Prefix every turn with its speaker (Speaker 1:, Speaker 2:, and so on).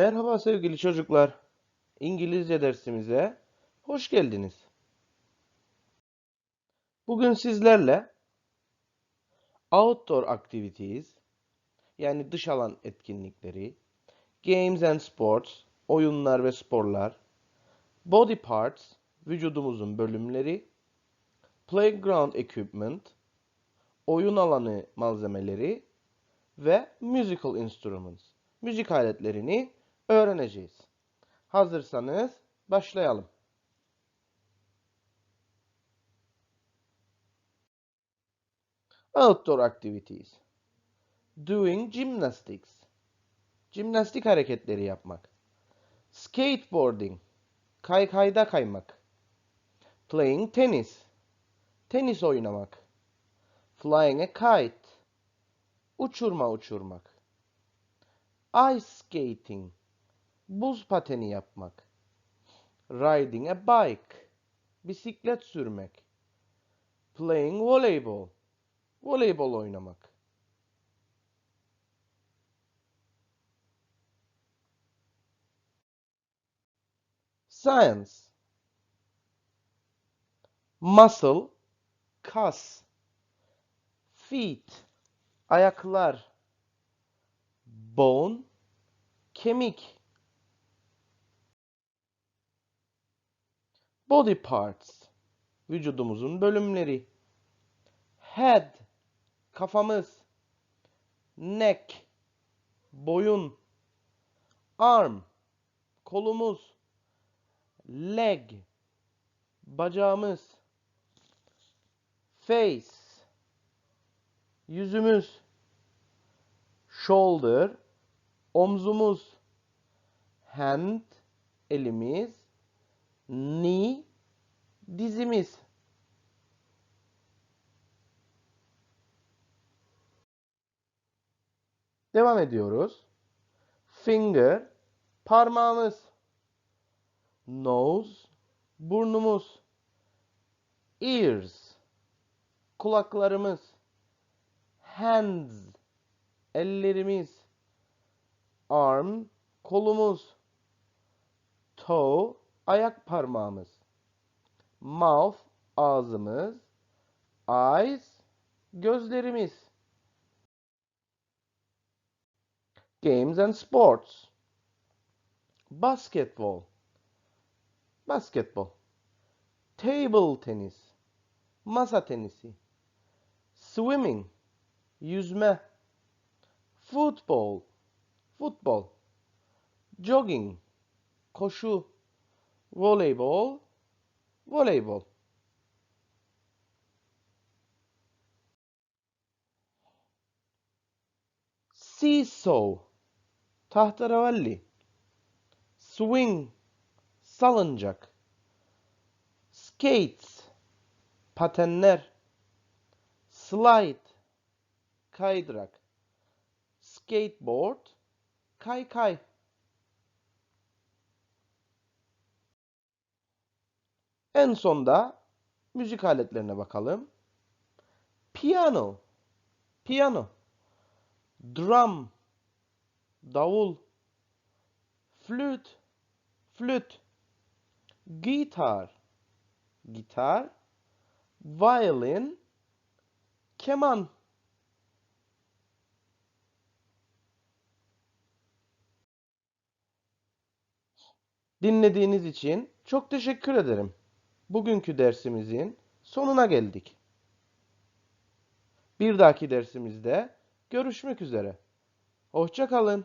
Speaker 1: Merhaba sevgili çocuklar. İngilizce dersimize hoş geldiniz. Bugün sizlerle outdoor activities yani dış alan etkinlikleri, games and sports, oyunlar ve sporlar, body parts, vücudumuzun bölümleri, playground equipment, oyun alanı malzemeleri ve musical instruments, müzik aletlerini öğreneceğiz. Hazırsanız başlayalım. Outdoor activities. Doing gymnastics. Jimnastik hareketleri yapmak. Skateboarding. Kaykayda kaymak. Playing tennis. Tenis oynamak. Flying a kite. Uçurma uçurmak. Ice skating. Buz pateni yapmak. Riding a bike. Bisiklet sürmek. Playing voleyball. Voleybol oynamak. Science. Muscle, kas. Feet, ayaklar. Bone, kemik. Body parts, vücudumuzun bölümleri. Head, kafamız. Neck, boyun. Arm, kolumuz. Leg, bacağımız. Face, yüzümüz. Shoulder, omzumuz. Hand, elimiz. Knee, dizimiz. Devam ediyoruz. Finger, parmağımız. Nose, burnumuz. Ears, kulaklarımız. Hands, ellerimiz. Arm, kolumuz. Toe, ayak parmağımız. Mouth, ağzımız. Eyes, gözlerimiz. Games and sports. Basketball. Basketball. Table tenis. Masa tenisi. Swimming. Yüzme. Football. Futbol. Jogging. Koşu. Voleybol. Voleybol. Seesaw. Tahterevalli. Swing. Salıncak. Skates. Patenler. Slide. Kaydırak. Skateboard. Kaykay. En sonda müzik aletlerine bakalım. Piyano. Piyano. Drum. Davul. Flüt. Flüt. Gitar. Gitar. Violin. Keman. Dinlediğiniz için çok teşekkür ederim. Bugünkü dersimizin sonuna geldik. Bir dahaki dersimizde görüşmek üzere. Hoşça kalın.